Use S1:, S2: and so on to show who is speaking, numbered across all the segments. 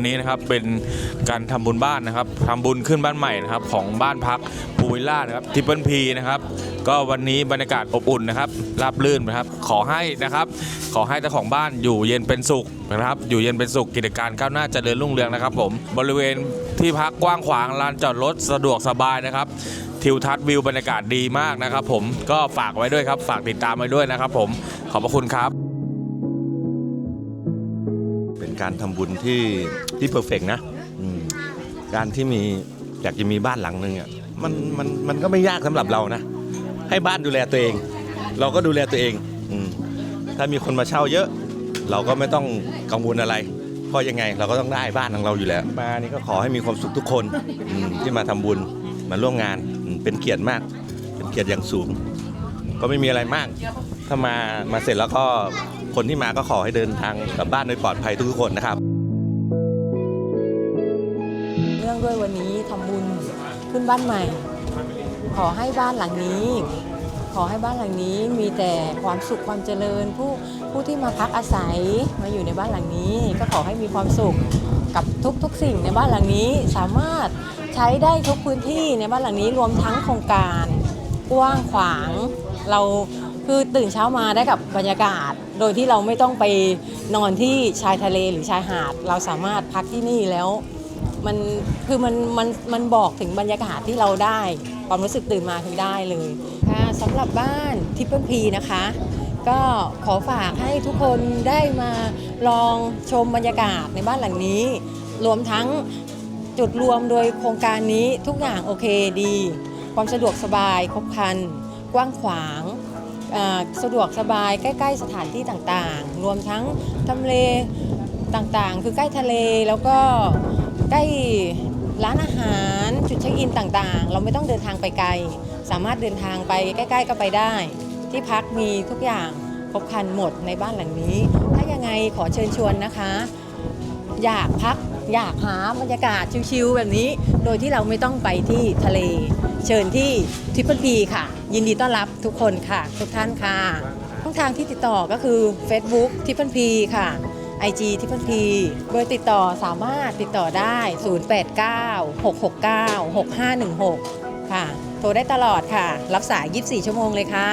S1: วันนี้นะครับเป็นการทำบุญบ้านนะครับทำบุญขึ้นบ้านใหม่นะครับของบ้านพักภูวิลล่านะครับทิปเปิลพีนะครับก็วันนี้บรรยากาศอบอุ่นนะครับราบรื่นนะครับขอให้นะครับ ขอให้เจ้าของบ้านอยู่เย็นเป็นสุขนะครับ อยู่เย็นเป็นสุขกิจการก้าวหน้าจเจริญรุ่งเรืองนะครับผมบริเวณที่พักกว้างขวางลานจอดรถสะดวกสบายนะครับทิวทัศน์วิวบรรยากาศดีมากนะครับ ผมก็ฝากไว้ด้วยครับ ฝากติดตามไว้ด้วยนะครับ ผมขอบพระคุณครับ
S2: เป็นการทำบุญที่ที่เพอร์เฟกนะอืมการที่มีอยากจะมีบ้านหลังหนึ่งอะมันมันมันก็ไม่ยากสำหรับเรานะ ให้บ้านดูแลตัวเอง เราก็ดูแลตัวเองอืมถ้ามีคนมาเช่าเยอะ เราก็ไม่ต้องกังวลอะไรเพราะยังไงเราก็ต้องได้บ้านของเราอยู่แล้วมานี่ก็ขอให้มีความสุขทุกคนอืมที่มาทำบุญมาร่วมงานอืมเป็นเกียรติมาก เป็นเกียรติอย่างสูง ก็ไม่มีอะไรมาก ถ้ามามาเสร็จแล้วก็ คนที่มาก็ขอให้เดินทางกลับบ้านโดยปลอดภัยทุกๆคนนะครับ
S3: เนื่องด้วยวันนี้ทำบุญขึ้นบ้านใหม่ ขอให้บ้านหลังนี้ ขอให้บ้านหลังนี้มีแต่ความสุขความเจริญ ผู้ผู้ที่มาพักอาศัยมาอยู่ในบ้านหลังนี้ ก็ขอให้มีความสุขกับทุกทุกสิ่งในบ้านหลังนี้สามารถใช้ได้ทุกพื้นที่ในบ้านหลังนี้รวมทั้งโครงการกว้างขวางเรา คือตื่นเช้ามาได้กับบรรยากาศ โดยที่เราไม่ต้องไปนอนที่ชายทะเลหรือชายหาด เราสามารถพักที่นี่แล้ว มันคือมันมันมันบอกถึงบรรยากาศที่เราได้ ความรู้สึกตื่นมาถึงได้เลยค่ะสำหรับบ้านทิปเปิลพีนะคะ ก็ขอฝากให้ทุกคนได้มาลองชมบรรยากาศในบ้านหลังนี้ รวมทั้งจุดรวมโดยโครงการนี้ทุกอย่างโอเคดี ความสะดวกสบายครบครันกว้างขวาง สะดวกสบายใกล้ๆสถานที่ต่างๆ รวมทั้งทำเลต่างๆ คือใกล้ทะเลแล้วก็ใกล้ร้านอาหารจุดเช็คอินต่างๆ เราไม่ต้องเดินทางไปไกล สามารถเดินทางไปใกล้ ๆ ก็ไปได้ ที่พักมีทุกอย่างครบครันหมดในบ้านหลังนี้ ถ้ายังไงขอเชิญชวนนะคะ อยากพักอยากหาบรรยากาศชิลๆแบบนี้ โดยที่เราไม่ต้องไปที่ทะเล เชิญที่ทริปเปิลพีค่ะ ยินดีต้อนรับทุกคนค่ะ ทุกท่านค่ะช่องทางที่ติดต่อก็คือ Facebook ทิปเปิลพีค่ะ IG ทิปเปิลพีเบอร์ติดต่อสามารถติดต่อได้ 089 669 6516 ค่ะ โทรได้ตลอดค่ะ รับสาย 24 ชั่วโมงเลยค่ะ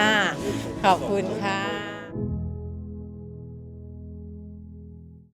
S3: ขอบคุณค่ะ